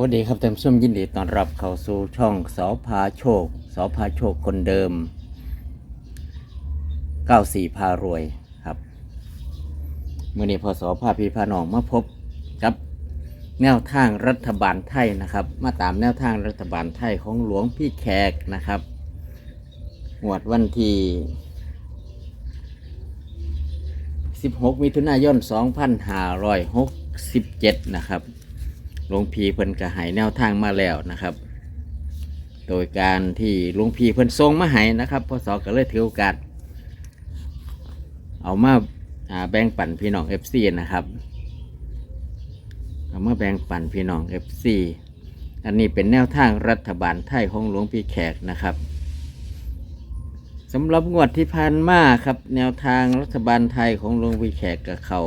วัสดีครับท่านผู้มยินดีต้อนรับเข้าสู่ช่องสอพาโชคสอพาโชคคนเดิม 94 พารวยครับเมื่อนี้พอสอพาพี่พาหนองมาพบกับแนวทางรัฐบาลไทยนะครับ มาตามแนวทางรัฐบาลไทยของหลวงพี่แขกนะครับงวดวันที่ 16 มิถุนายน 2567 นะครับ หลวงพีเพิ่นก็ให้แนวทางมาแล้วนะครับ โดยการที่หลวงพีเพิ่นทรงมาให้นะครับพศก็เลยถือโอกาสเอามาแบ่งปันพี่น้อง FC นะครับเอามาแบ่งปันพี่น้อง FC อันนี้เป็นแนวทางรัฐบาลไทยของหลวงพี่แขกนะครับสำหรับงวดที่ผ่านมาครับ แนวทางรัฐบาลไทยของหลวงพี่แขกกับเขา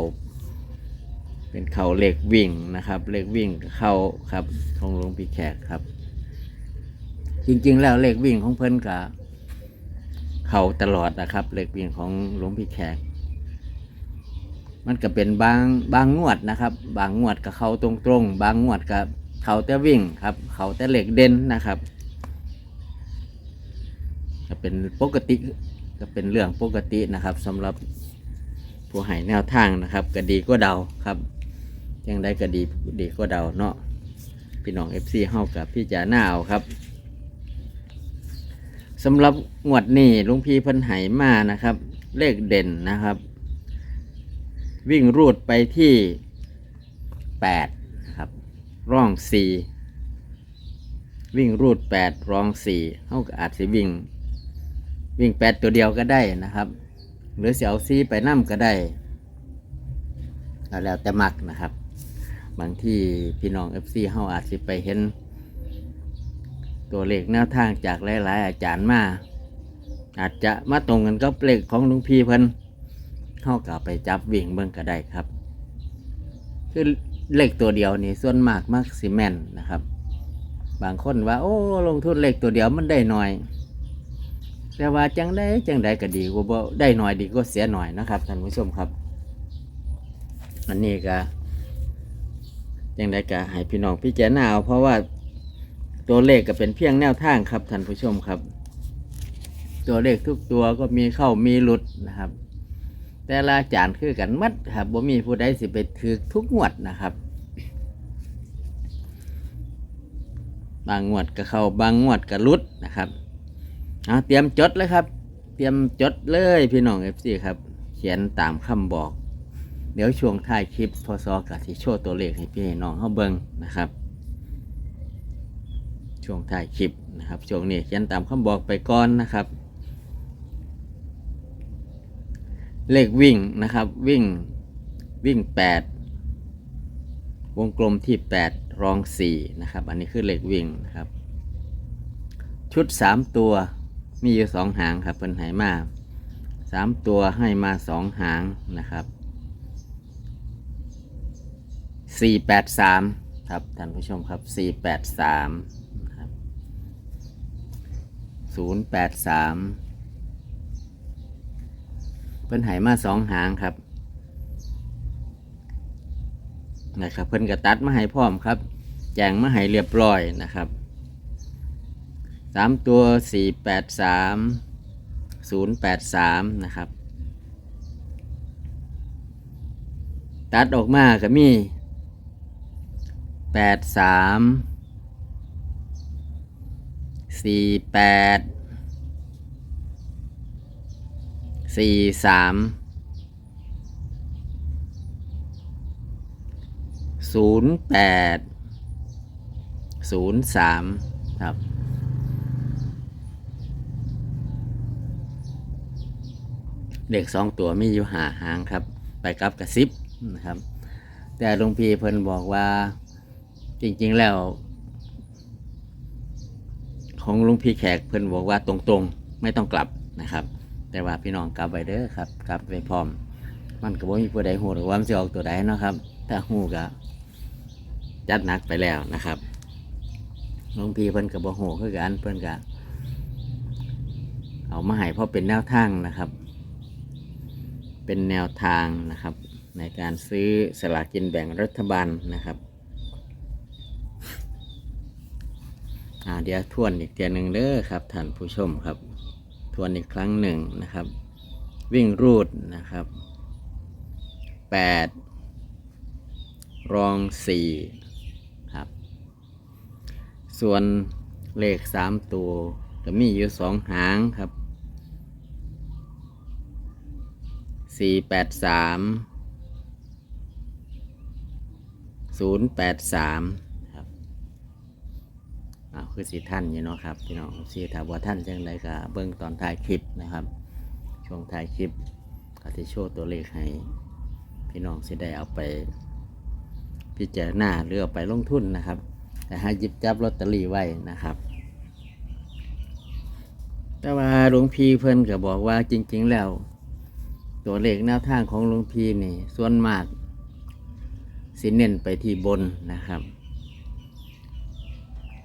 เป็นเขาเหล็กวิ่งนะครับเหล็กวิ่งเขาครับของหลวงพี่แขกครับ จริงๆ แล้วเหล็กวิ่งของเพิ่นกับเขาตลอดนะครับเหล็กวิ่งของหลวงพี่แขก มันก็เป็นบางบางงวดนะครับ บางงวดกับเขาตรงๆ บางงวดกับเขาแต่วิ่งครับ เขาแต่เหล็กเด่นนะครับก็เป็นปกติก็เป็นเรื่องปกตินะครับสำหรับผู้ให้แนวทางนะครับ ก็ดีก็เดาครับ ยังได้ก็ดีดีก็เดาเนาะพี่น้อง FC เฮากับพี่จ๋าหน้าเอาครับสำหรับงวดนี้ลุงพี่เพิ่นไหมานะครับ เลขเด่นนะครับ วิ่งรูดไปที่8ครับร่อง 4 วิ่งรูด 8ร่อง4เฮาก็อาจสิวิ่ง วิ่ง 8 ตัวเดียวก็ได้นะครับ หรือเสิเอาซีไปนั่มก็ได้ก็แล้วแต่มักนะครับ บางที่พี่น้อง FC เฮาอาจสิไปเห็น ตัวเลขแนวทางจากหลายๆอาจารย์มา อาจจะมาตรงกันกับเลขของหลุงพี่เพิ่นเฮาก็เอาไปจับวิ่งเบิ่งก็ได้ครับ คือเลขตัวเดียวนี่ส่วนมากมักสิแมนนะครับ บางคนว่า โอ้ลงทุนเลขตัวเดียวมันได้หน้อยแต่ว่าจังได้จังได้ก็ดีกว่าบ่ได้หน้อยดีก็เสียหน่อยนะครับท่านผู้ชมครับ อันนี้ก็ ยังได้ก็ให้พี่น้องพี่แจารณาเอาเพราะว่าตัวเลขก็เป็นเพียงแนวทางครับท่านผู้ชมครับ ตัวเลขทุกตัวก็มีเข้ามีหลุดนะครับ แต่ละจารย์คือกันมัดครับบ่มีผู้ใดสิไปถือทุกงวดนะครับ บางงวดก็เข้าบางงวดก็หลุดนะครับเอาเตรียมจดเลยครับ เตรียมจดเลยพี่น้องเอฟซีครับ เขียนตามคำบอก เดี๋ยวช่วงท้ายคลิปพอซอกับที่โชว์ตัวเลขให้พี่น้องเขาเบิ่งนะครับ ช่วงท้ายคลิปนะครับช่วงนี้เขียนตามคำบอกไปก่อนนะครับ เลขวิ่งนะครับวิ่งวิ่ง 8 วงกลมที่ 8 รอง 4 นะครับ อันนี้คือเลขวิ่งนะครับ ชุด 3 ตัวมีอยู่ 2 หางครับเพิ่นให้มา 3 ตัวให้มา 2 หางนะครับ 483ครับท่านผู้ชมครับ483ครับ083เพิ่นหายมาสองหางครับนะครับ เพิ่นกระตัดมาให้พร้อมครับ แจงมาให้เรียบร้อยนะครับสามตัวสี่แปดสามศูนย์แปดสามนะครับ ตัดออกมาก็มี แปดสามสี่แปดสี่สามศูนย์แปดศูนย์สามครับเด็กสองตัวมีอยู่หาหางครับ ไปกับกระซิบนะครับ แต่หลวงพี่เพิ่นบอกว่า จริงๆแล้ว ของลุงพี่แขกเพิ่นบอกว่าตรงๆไม่ต้องกลับนะครับ แต่ว่าพี่น้องกลับไปเด้อครับกลับไปพร้อม มันก็บ่มีผู้ใดฮู้หรือว่ามันสิออกตัวใดเนาะครับ ถ้าฮู้ก็จัดหนักไปแล้วนะครับลวงพี่เพิ่นก็บ่ฮู้คือกันเพิ่นก็เอามาให้เพราะเป็นแนวทางนะครับ เป็นแนวทางนะครับ ในการซื้อสลากกินแบ่งรัฐบาลนะครับ่าเดี๋ยวทวนอีกเตียหนึ่งเด้อครับท่านผู้ชมครับ ทวนอีกครั้งหนึ่งนะครับ วิ่งรูดนะครับ 8 รอง 4 ครับ ส่วนเลข 3 ตัวจะมีอยู่ 2 หางครับ 483 083 คือสีท่านอยู่เนาะครับพี่น้องสีถาว่าท่านจังไรก็เบิ้งตอนท้ายคลิปนะครับ ช่วงท้ายคลิปก็จะโชว์ตัวเลขให้ พี่น้องสิได้เอาไป พิจารณาหรือเอาไปลงทุนนะครับ แต่ให้หยิบจับลอตเตอรี่ไว้นะครับ แต่ว่าหลวงพี่เพิ่นก็บอกว่าจริง ๆ แล้ว ตัวเลขแนวทางของหลวงพี่นี่ส่วนมากสิเน้นไปที่บนนะครับ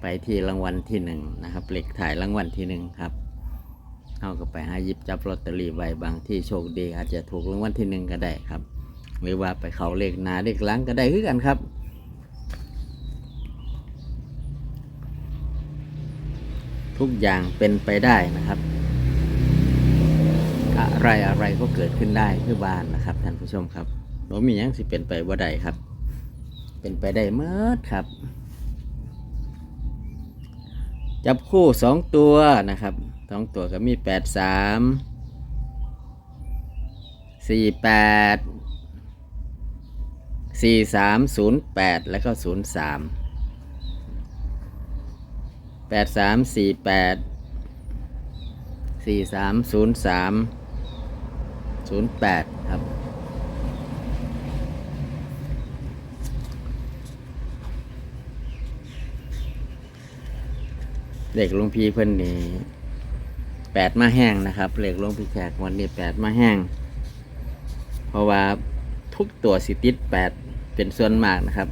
ไปที่รางวัลที่หนึ่งนะครับเลขถ่ายรางวัลที่หนึ่งครับเอาก็ไปหาหยิบจับลอตเตอรี่ไวบางที่โชคดี อาจจะถูกรางวัลที่หนึ่งก็ได้ครับ หรือว่าไปเขาเลขนาเลขหลังก็ได้คือกันครับทุกอย่างเป็นไปได้นะครับ อะไรอะไรก็เกิดขึ้นได้คือบ้านนะครับท่านผู้ชมครับโนมีหยังสิเป็นไปว่าใดครับ เป็นไปได้เมื่อครับ จับคู่สองตัวนะครับสองตัวก็มีแปดสามสี่แปดสี่สามศูนย์แปดแล้วก็ศูนย์สามแปดสามสี่แปดสี่สามศูนย์สามศูนย์แปดครับ เหล็กลวงพี่เพิ่นนี่แปดมาแห้งนะครับเหล็กลวงพี่แขกวันนี้แปดมาแห้ง เพราะว่าทุกตัวสิติดแปดเป็นส่วนมากนะครับ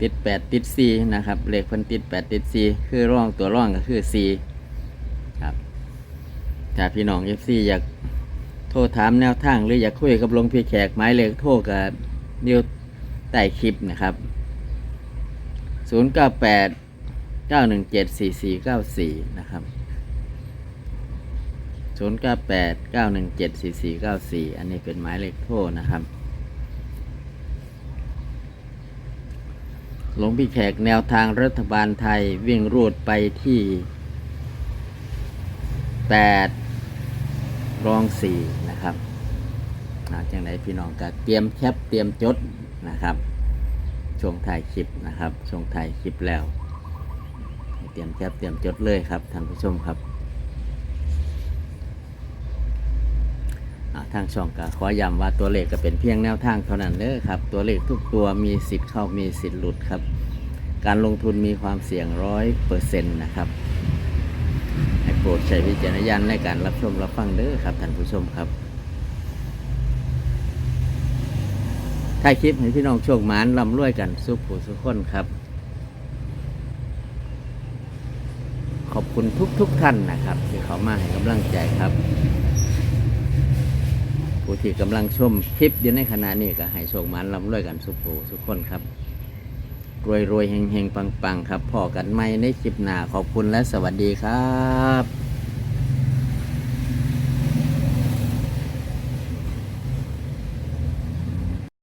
ติดแปดติดสี่นะครับเหล็กเพิ่นติดแปดติดสี่คือร่องตัวร่องก็คือสี่ครับถ้าพี่น้องเอฟซีอยาก โทรถามแนวทาง หรืออยากคุยกับหลวงพี่แขกหมายเลขโทรกับนิวใต้คลิปนะครับ 098 917 4494 นะครับ 098 917 4494 อันนี้เป็นหมายเลขโทรนะครับหลวงพี่แขกแนวทางรัฐบาลไทยวิ่งรูดไปที่ 8 รองสี่นะครับอาจังไหนพี่น้องก็เตรียมแคปเตรียมจดนะครับช่วงถ่ายคลิปนะครับช่วงถ่ายคลิปแล้ว เตรียมแคปเตรียมจดเลยครับท่านผู้ชมครับทางช่องก็ขอย้ำว่าตัวเลขก็เป็นเพียงแนวทางเท่านั้นเด้อครับ ตัวเลขทุกตัวมีสิทธิ์เข้ามีสิทธิ์หลุดครับ การลงทุนมีความเสี่ยงร้อยเปอร์เซ็นต์นะครับ รดใช้วิจารณญาณในการรับชมรับฟังเด้อครับท่านผู้ชมครับถ่ายคลิปให้พี่น้องโชคหมานลำรวยกันสุขผู้สุขคนครับ ขอบคุณทุกทุกท่านนะครับ ที่เขามาให้กำลังใจครับ ผู้ที่กำลังชมคลิปอยู่ในขณะนี้ก็ให้โชคหมานลำรวยกันสุขผู้สุขคนครับ รวยรวยเฮงเฮงปังปังครับพอกันไหมในคลิปหน้าขอบคุณและสวัสดีครับ